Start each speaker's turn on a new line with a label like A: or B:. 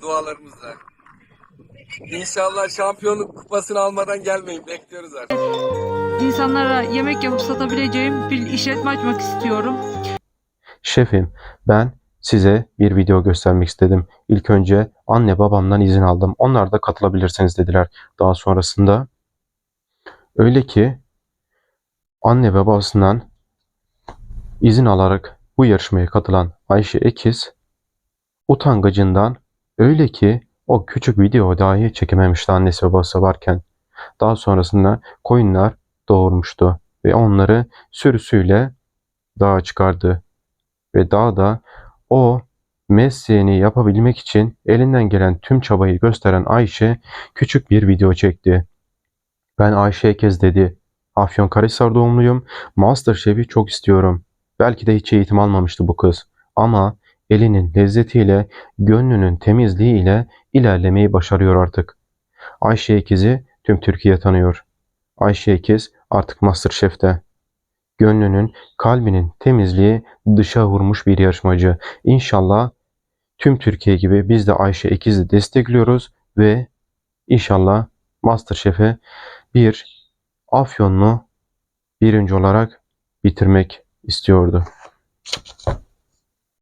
A: dualarınızla, dualarımızla. İnşallah şampiyonluk kupasını almadan gelmeyin. Bekliyoruz artık.
B: İnsanlara yemek yapıp satabileceğim bir işletme açmak istiyorum.
C: Şefim, ben size bir video göstermek istedim. İlk önce anne babamdan izin aldım. Onlar da katılabilirsiniz dediler. Daha sonrasında öyle ki anne ve babasından izin alarak bu yarışmaya katılan Ayşe Ekiz utangacından öyle ki o küçük video dahi çekememişti annesi babası varken. Daha sonrasında koyunlar doğurmuştu ve onları sürüsüyle dağa çıkardı ve dağda o mesleğini yapabilmek için elinden gelen tüm çabayı gösteren Ayşe küçük bir video çekti. Ben Ayşe Ekez dedi. Afyonkarahisar doğumluyum. Masterchef'i çok istiyorum. Belki de hiç eğitim almamıştı bu kız. Ama elinin lezzetiyle, gönlünün temizliğiyle ilerlemeyi başarıyor artık. Ayşe Ekiz'i tüm Türkiye tanıyor. Ayşe Ekiz artık Masterchef'te. Gönlünün, kalbinin temizliği dışa vurmuş bir yarışmacı. İnşallah tüm Türkiye gibi biz de Ayşe Ekiz'i destekliyoruz ve inşallah Masterchef'e bir Afyonlu birinci olarak bitirmek istiyordu.